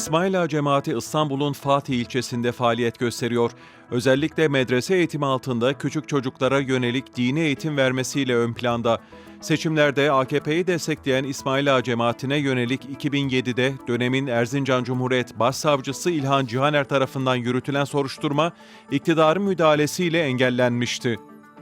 İsmail Ağa Cemaati İstanbul'un Fatih ilçesinde faaliyet gösteriyor. Özellikle medrese eğitimi altında küçük çocuklara yönelik dini eğitim vermesiyle ön planda. Seçimlerde AKP'yi destekleyen İsmail Ağa Cemaati'ne yönelik 2007'de dönemin Erzincan Cumhuriyet Başsavcısı İlhan Cihaner tarafından yürütülen soruşturma iktidarın müdahalesiyle engellenmişti.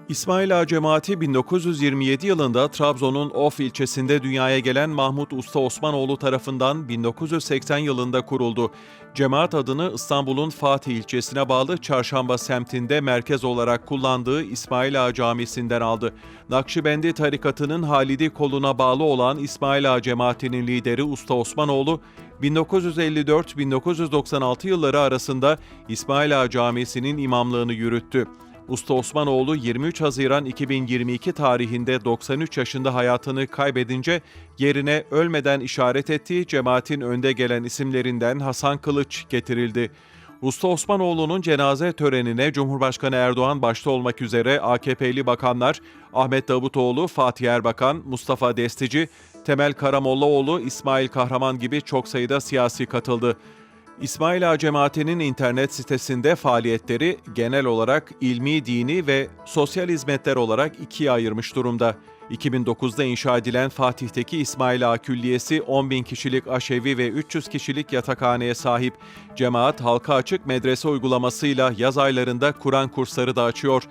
İsmail Ağa Cemaati 1927 yılında Trabzon'un Of ilçesinde dünyaya gelen Mahmut Usta Osmanoğlu tarafından 1980 yılında kuruldu. Cemaat adını İstanbul'un Fatih ilçesine bağlı Çarşamba semtinde merkez olarak kullandığı İsmail Ağa Camisi'nden aldı. Nakşibendi tarikatının Halidi koluna bağlı olan İsmail Ağa Cemaati'nin lideri Usta Osmanoğlu, 1954-1996 yılları arasında İsmail Ağa Camisi'nin imamlığını yürüttü. Usta Osmanoğlu 23 Haziran 2022 tarihinde 93 yaşında hayatını kaybedince yerine ölmeden işaret ettiği cemaatin önde gelen isimlerinden Hasan Kılıç getirildi. Usta Osmanoğlu'nun cenaze törenine Cumhurbaşkanı Erdoğan başta olmak üzere AKP'li bakanlar Ahmet Davutoğlu, Fatih Erbakan, Mustafa Destici, Temel Karamollaoğlu, İsmail Kahraman gibi çok sayıda siyasi katıldı. İsmail Ağa Cemaati'nin internet sitesinde faaliyetleri genel olarak ilmi, dini ve sosyal hizmetler olarak ikiye ayırmış durumda. 2009'da inşa edilen Fatih'teki İsmail Ağa Külliyesi 10 bin kişilik aşevi ve 300 kişilik yatakhaneye sahip. Cemaat halka açık medrese uygulamasıyla yaz aylarında Kur'an kursları da açıyor.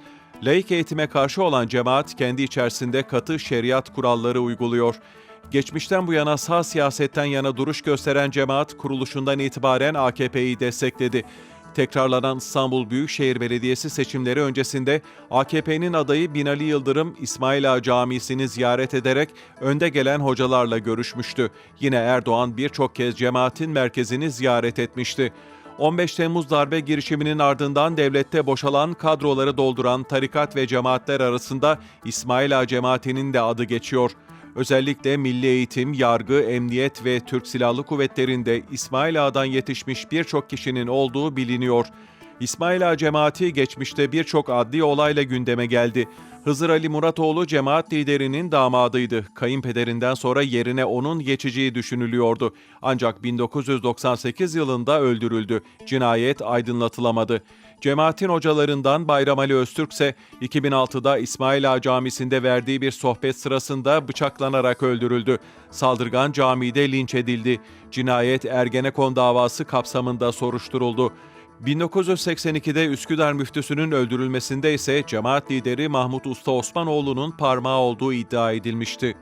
Laik eğitime karşı olan cemaat kendi içerisinde katı şeriat kuralları uyguluyor. Geçmişten bu yana sağ siyasetten yana duruş gösteren cemaat kuruluşundan itibaren AKP'yi destekledi. Tekrarlanan İstanbul Büyükşehir Belediyesi seçimleri öncesinde AKP'nin adayı Binali Yıldırım İsmail Ağa Camisi'ni ziyaret ederek önde gelen hocalarla görüşmüştü. Yine Erdoğan birçok kez cemaatin merkezini ziyaret etmişti. 15 Temmuz darbe girişiminin ardından devlette boşalan kadroları dolduran tarikat ve cemaatler arasında İsmail Ağa Cemaati'nin de adı geçiyor. Özellikle milli eğitim, yargı, emniyet ve Türk Silahlı Kuvvetleri'nde İsmail Ağa'dan yetişmiş birçok kişinin olduğu biliniyor. İsmail Ağa cemaati geçmişte birçok adli olayla gündeme geldi. Hızır Ali Muratoğlu cemaat liderinin damadıydı. Kayınpederinden sonra yerine onun geçeceği düşünülüyordu. Ancak 1998 yılında öldürüldü. Cinayet aydınlatılamadı. Cemaatin hocalarından Bayram Ali Öztürk ise 2006'da İsmail Ağa Camisi'nde verdiği bir sohbet sırasında bıçaklanarak öldürüldü. Saldırgan camide linç edildi. Cinayet Ergenekon davası kapsamında soruşturuldu. 1982'de Üsküdar müftüsünün öldürülmesinde ise cemaat lideri Mahmut Usta Osmanoğlu'nun parmağı olduğu iddia edilmişti.